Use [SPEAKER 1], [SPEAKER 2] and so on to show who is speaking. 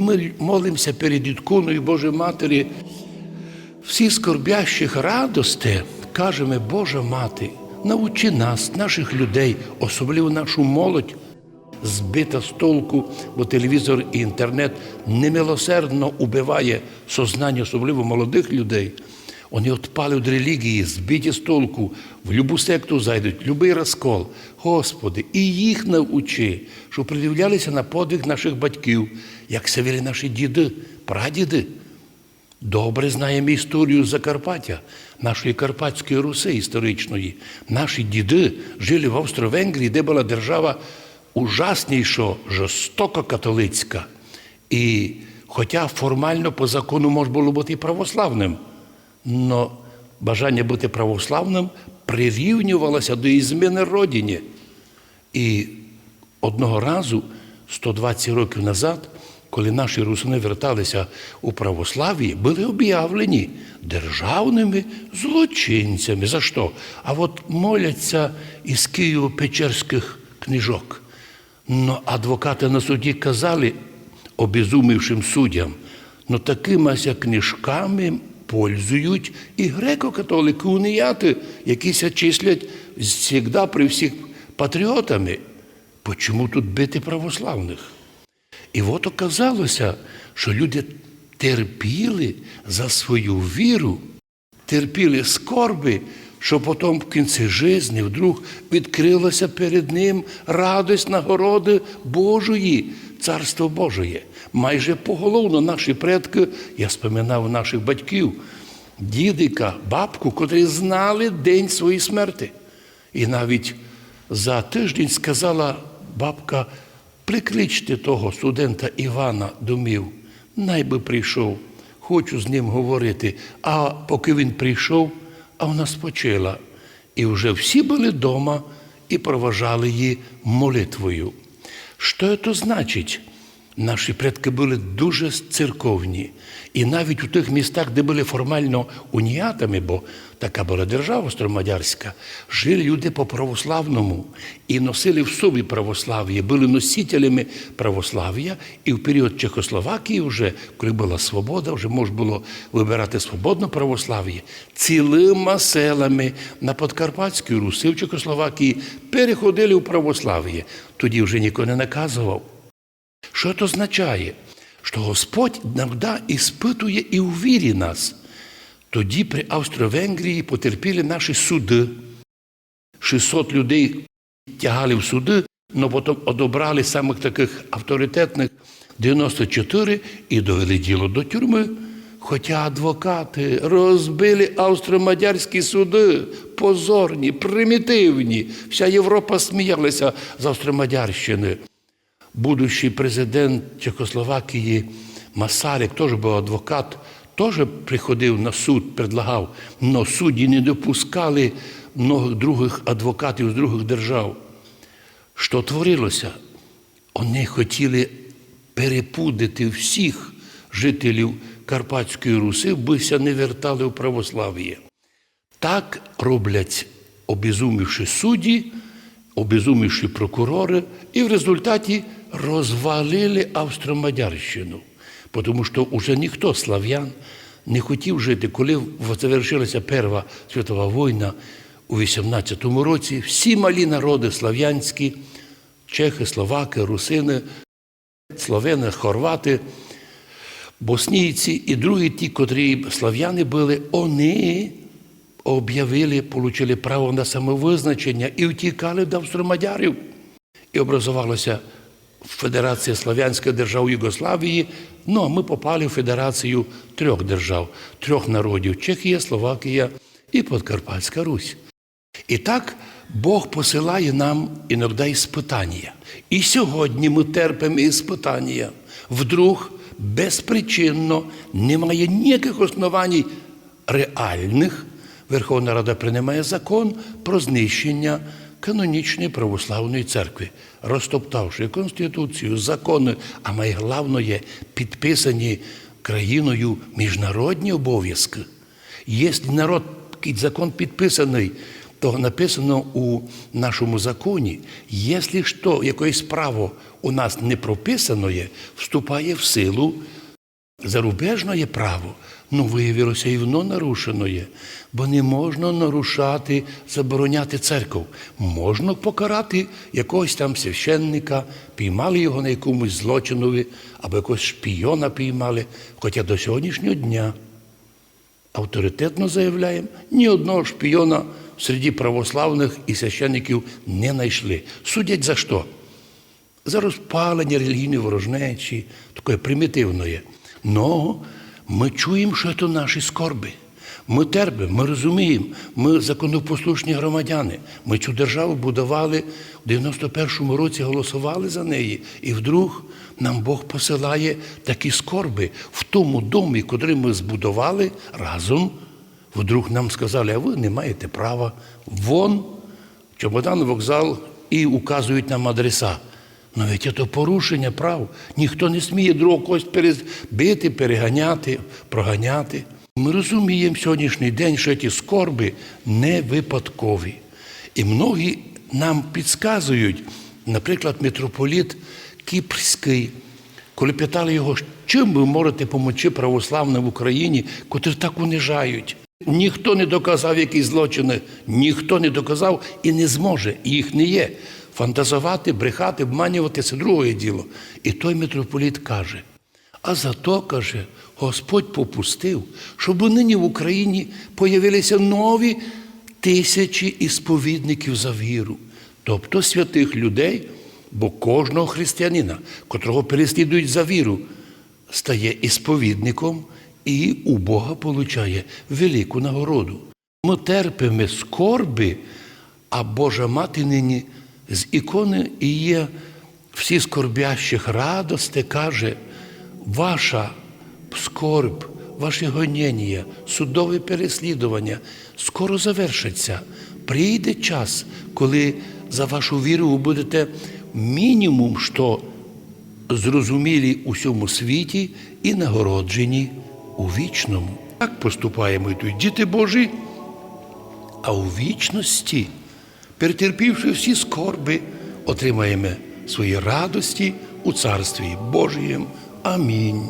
[SPEAKER 1] ми молимося перед іконою Божої Матері, всі скорбящих радости, кажемо, Божа Мати, научи нас, наших людей, особливо нашу молодь, збита з толку, бо телевізор і інтернет немилосердно убиває сознання, особливо молодих людей. Вони відпали від релігії, збиті з толку, в любу секту зайдуть, любий розкол. Господи, і їх навчи, щоб придивлялися на подвиг наших батьків, як це вели наші діди, прадіди. Добре знаємо історію Закарпаття, нашої Карпатської Руси історичної. Наші діди жили в Австро-Венгрії, де була держава ужаснішо, жорстоко католицька. І хоча формально по закону можна було бути православним, але бажання бути православним прирівнювалося до ізміни родині. І одного разу, 120 років назад, коли наші русини верталися у православ'ї, були об'явлені державними злочинцями. За що? А от моляться із Києво-Печерських книжок. Ну, адвокати на суді казали обезумівшим суддям, ну такимися книжками пользують і греко-католики, уніяти, які ся числять завжди при всіх патріотами. Почому тут бити православних? І от оказалося, що люди терпіли за свою віру, терпіли скорби, що потім в кінці житті вдруг відкрилася перед ним радость нагороди Божої, Царство Божоє. Майже поголовно наші предки, я споминав наших батьків, дідика, бабку, котрі знали день своєї смерти. І навіть за тиждень сказала бабка, прикличте того студента Івана домів, най би прийшов, хочу з ним говорити. А поки він прийшов, а вона спочила. І вже всі були вдома і проважали її молитвою. Що це значить? Наші предки були дуже церковні. І навіть у тих містах, де були формально уніатами, бо така була держава стромадярська, жили люди по православному і носили в собі православ'я, були носителями православ'я. І в період Чехословакії, вже, коли була свобода, вже можна було вибирати свободне православ'я, цілими селами на Подкарпатській Руси в Чехословакії переходили у православ'я. Тоді вже ніхто не наказував. Що це означає? Що Господь іноді іспитує і у вірі нас. Тоді при Австро-Венгрії потерпіли наші суди. 600 людей тягали в суди, але потім одобрали самих таких авторитетних 94 і довели діло до тюрми. Хоча адвокати розбили австро-мадярські суди, позорні, примітивні. Вся Європа сміялася з Австро-Мадярщини будущий президент Чехословакії Масарик, теж був адвокат, теж приходив на суд, предлагав, але судді не допускали многих других адвокатів з других держав. Що творилося? Вони хотіли перепудити всіх жителів Карпатської Руси, бися не вертали в православ'я. Так роблять обезумівши судді, обезумівши прокурори, і в результаті розвалили Австро-Мадярщину, тому що вже ніхто слав'ян не хотів жити. Коли завершилася Перша світова війна у 18-му році, всі малі народи слав'янські, чехи, словаки, русини, словени, хорвати, боснійці і другі ті, котрі слав'яни були, вони об'явили, отримали право на самовизначення і втікали до австромадярів. І образувалася Федерація Слав'янських держав Югославії. Ну а ми попали в Федерацію трьох держав, трьох народів Чехія, Словакія і Подкарпатська Русь. І так Бог посилає нам іноді іспитання. І сьогодні ми терпимо іспитання. Вдруг безпричинно немає ніяких основань реальних. Верховна Рада приймає закон про знищення канонічної православної церкви, розтоптавши Конституцію, закони, а найголовніше підписані країною міжнародні обов'язки. Якщо народ закон підписаний, то написано у нашому законі, якщо що, якесь право у нас не прописано вступає в силу зарубежне право, ну виявилося і воно нарушено є. Бо не можна нарушати, забороняти церков. Можна покарати якогось там священника, піймали його на якомусь злочинові, або якогось шпійона піймали. Хоча до сьогоднішнього дня авторитетно заявляємо, ні одного шпійона серед православних і священників не знайшли. Судять за що? За розпалення релігійної ворожнечі, такої примітивної. Но ми чуємо, що це наші скорби. Ми терпимо, ми розуміємо, ми законопослушні громадяни. Ми цю державу будували в 91-му році, голосували за неї. І вдруг нам Бог посилає такі скорби в тому домі, котрий ми збудували разом. Вдруг нам сказали, а ви не маєте права. Вон, чемодан, вокзал і указують нам адреса. Ну ведь це порушення прав. Ніхто не сміє другого когось перебити, переганяти, проганяти. Ми розуміємо сьогоднішній день, що ці скорби не випадкові. І многі нам підказують, наприклад, митрополіт Кіпрський, коли питали його, чим ви можете допомогти православним в Україні, котрі так унижають. Ніхто не доказав, які злочини, ніхто не доказав і не зможе, їх не є. Фантазувати, брехати, обманювати це друге діло. І той митрополіт каже: а зато, каже, Господь попустив, щоб нині в Україні появилися нові тисячі ісповідників за віру, тобто святих людей, бо кожного християнина, котрого переслідують за віру, стає ісповідником і у Бога получає велику нагороду. Ми терпимо скорби, а Божа мати нині з ікони і є всі скорбящих радости, каже, ваша скорб, ваші гоніння, судове переслідування скоро завершиться. Прийде час, коли за вашу віру ви будете мінімум, що зрозумілі у всьому світі і нагороджені у вічному. Так поступаємо і тут діти Божі, а у вічності, перетерпівши всі скорби, отримаємо свої радості у Царстві Божієм. Амінь.